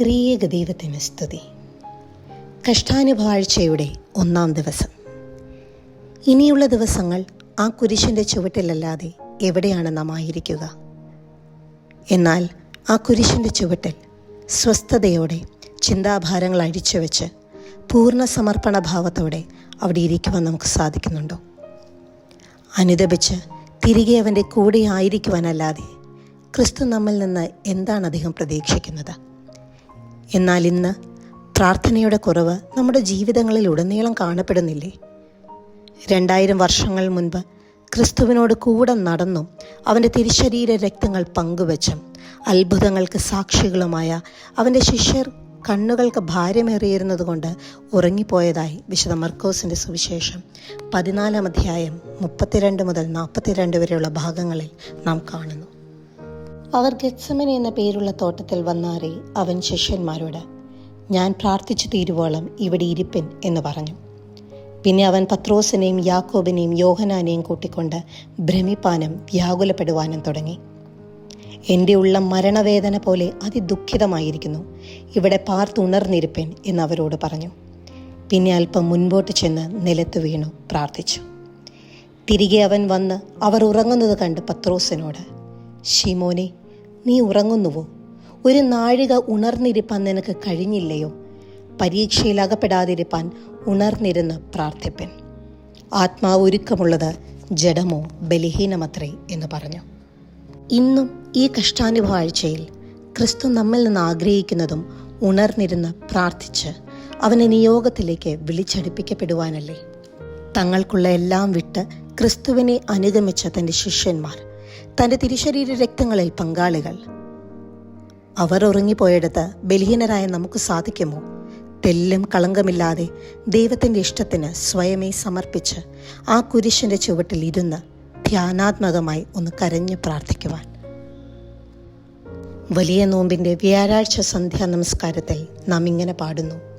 ത്രിയേക ദൈവത്തിന് സ്തുതി. കഷ്ടാനുഭാഴ്ചയുടെ ഒന്നാം ദിവസം. ഇനിയുള്ള ദിവസങ്ങൾ ആ കുരിശിന്റെ ചുവട്ടിലല്ലാതെ എവിടെയാണ് നാം ആയിരിക്കുക? എന്നാൽ ആ കുരിശിന്റെ ചുവട്ടിൽ സ്വസ്ഥതയോടെ ചിന്താഭാരങ്ങൾ അഴിച്ചു വെച്ച് പൂർണ സമർപ്പണ ഭാവത്തോടെ അവിടെ ഇരിക്കുവാൻ നമുക്ക് സാധിക്കുന്നുണ്ടോ? അനുദപിച്ച് തിരികെ അവന്റെ കൂടെ ആയിരിക്കുവാനല്ലാതെ ക്രിസ്തു നമ്മിൽ നിന്ന് എന്താണ് അദ്ദേഹം പ്രതീക്ഷിക്കുന്നത്? എന്നാൽ ഇന്ന് പ്രാർത്ഥനയുടെ കുറവ് നമ്മുടെ ജീവിതങ്ങളിൽ ഉടനീളം കാണപ്പെടുന്നില്ലേ? രണ്ടായിരം വർഷങ്ങൾ മുൻപ് ക്രിസ്തുവിനോട് കൂടെ നടന്നും അവന്റെ തിരിശരീര രക്തങ്ങൾ പങ്കുവച്ചും അത്ഭുതങ്ങൾക്ക് സാക്ഷികളുമായ അവന്റെ ശിഷ്യർ കണ്ണുകൾക്ക് ഭാരമേറിയിരുന്നത് കൊണ്ട് ഉറങ്ങിപ്പോയതായി വിശുദ്ധ മർക്കോസിന്റെ സുവിശേഷം പതിനാലാം അധ്യായം മുപ്പത്തിരണ്ട് മുതൽ നാൽപ്പത്തിരണ്ട് വരെയുള്ള ഭാഗങ്ങളിൽ നാം കാണുന്നു. അവർ ഗത്സമൻ എന്ന പേരുള്ള തോട്ടത്തിൽ വന്നാറി അവൻ ശിഷ്യന്മാരോട് ഞാൻ പ്രാർത്ഥിച്ചു തീരുവോളം ഇവിടെ ഇരിപ്പിൻ എന്ന് പറഞ്ഞു. പിന്നെ അവൻ പത്രോസിനെയും യാക്കോബിനെയും യോഹനാനെയും കൂട്ടിക്കൊണ്ട് ഭ്രമിപ്പാനും വ്യാകുലപ്പെടുവാനും തുടങ്ങി. എന്റെ ഉള്ളം മരണവേദന പോലെ അതിദുഃഖിതമായിരിക്കുന്നു. ഇവിടെ പാർത്തുണർന്നിരിപ്പൻ എന്ന് അവരോട് പറഞ്ഞു. പിന്നെ അല്പം മുൻപോട്ട് ചെന്ന് നിലത്ത് വീണു പ്രാർത്ഥിച്ചു. തിരികെ അവൻ വന്ന് അവർ ഉറങ്ങുന്നത് കണ്ട് പത്രോസിനോട് ഷിമോനെ നീ ഉറങ്ങുന്നുവോ? ഒരു നാഴിക ഉണർന്നിരിപ്പാൻ നിനക്ക് കഴിഞ്ഞില്ലയോ? പരീക്ഷയിൽ അകപ്പെടാതിരിപ്പാൻ ഉണർന്നിരുന്ന് പ്രാർത്ഥിപ്പൻ ആത്മാവ് ഒരുക്കമുള്ളത് ജഡമോ ബലഹീനമത്രേ എന്ന് പറഞ്ഞു. ഇന്നും ഈ കഷ്ടാനുഭാഴ്ചയിൽ ക്രിസ്തു നമ്മിൽ നിന്ന് ആഗ്രഹിക്കുന്നതും ഉണർന്നിരുന്ന് പ്രാർത്ഥിച്ച് അവനെ നിയോഗത്തിലേക്ക് വിളിച്ചടുപ്പിക്കപ്പെടുവാനല്ലേ? തങ്ങൾക്കുള്ള എല്ലാം വിട്ട് ക്രിസ്തുവിനെ അനുഗമിച്ച തന്റെ ശിഷ്യന്മാർ തന്റെ തിരിശരീര രക്തങ്ങളിൽ പങ്കാളികൾ. അവർ ഉറങ്ങിപ്പോയെടുത്ത് ബലഹീനരായ നമുക്ക് സാധിക്കുമോ? തെല്ലും കളങ്കമില്ലാതെ ദൈവത്തിന്റെ ഇഷ്ടത്തിന് സ്വയമേ സമർപ്പിച്ച് ആ കുരിശിന്റെ ചുവട്ടിൽ ഇരുന്ന് ധ്യാനാത്മകമായി ഒന്ന് കരഞ്ഞു പ്രാർത്ഥിക്കുവാൻ. വലിയ നോമ്പിന്റെ വ്യാഴാഴ്ച സന്ധ്യാ നമസ്കാരത്തിൽ നാം ഇങ്ങനെ പാടുന്നു.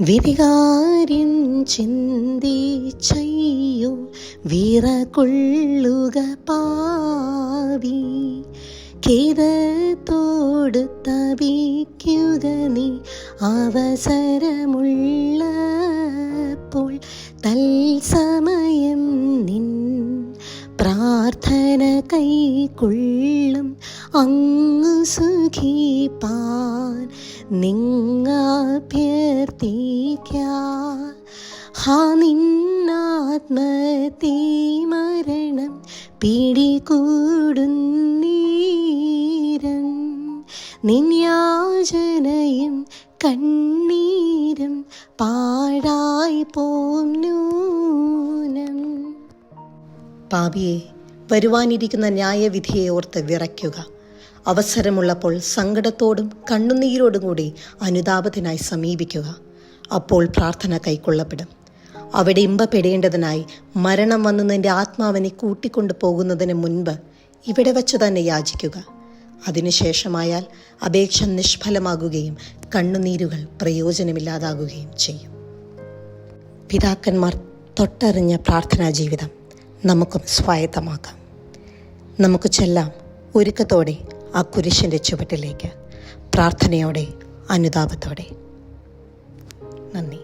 വിധികാര്യം ചിന്തിച്ചയ്യോ? വിറകൊള്ളുക പാവി. ഖേദത്തോട് തപിക്കുക നീ. അവസരമുള്ളപ്പോൾ തൽസമയം നിൻ പ്രാർത്ഥന കൈക്കൊള്ളും. അങ്ങ് സുഖിപ്പാൻ നിങ്ങഭ്യർത്ഥിക്ക ഹാ നിന്നാത്മതീ മരണം പിടികൂടുന്നീരൻ നിന്യാചനയും കണ്ണീരും പാഴായി പോം നൂനം പാപിയെ വരുവാനിരിക്കുന്ന ന്യായവിധിയെ ഓർത്ത് വിറയ്ക്കുക. അവസരമുള്ളപ്പോൾ സങ്കടത്തോടും കണ്ണുനീരോടും കൂടി അനുതാപത്തിനായി സമീപിക്കുക. അപ്പോൾ പ്രാർത്ഥന കൈക്കൊള്ളപ്പെടും. അവിടെ ഇമ്പപ്പെടേണ്ടതിനായി മരണം വന്ന് നിന്റെ ആത്മാവിനെ കൂട്ടിക്കൊണ്ടു പോകുന്നതിന് മുൻപ് ഇവിടെ വച്ച് തന്നെ യാചിക്കുക. അതിനുശേഷമായാൽ അപേക്ഷ നിഷ്ഫലമാകുകയും കണ്ണുനീരുകൾ പ്രയോജനമില്ലാതാകുകയും ചെയ്യും. പിതാക്കന്മാർ തൊട്ടറിഞ്ഞ പ്രാർത്ഥനാ ജീവിതം നമുക്കും സ്വായത്തമാക്കാം. നമുക്ക് ചെല്ലാം ഒരുക്കത്തോടെ ആ കുരിശിന്റെ ചുവട്ടിലേക്ക് പ്രാർത്ഥനയോടെ അനുതാപത്തോടെ. നന്ദി.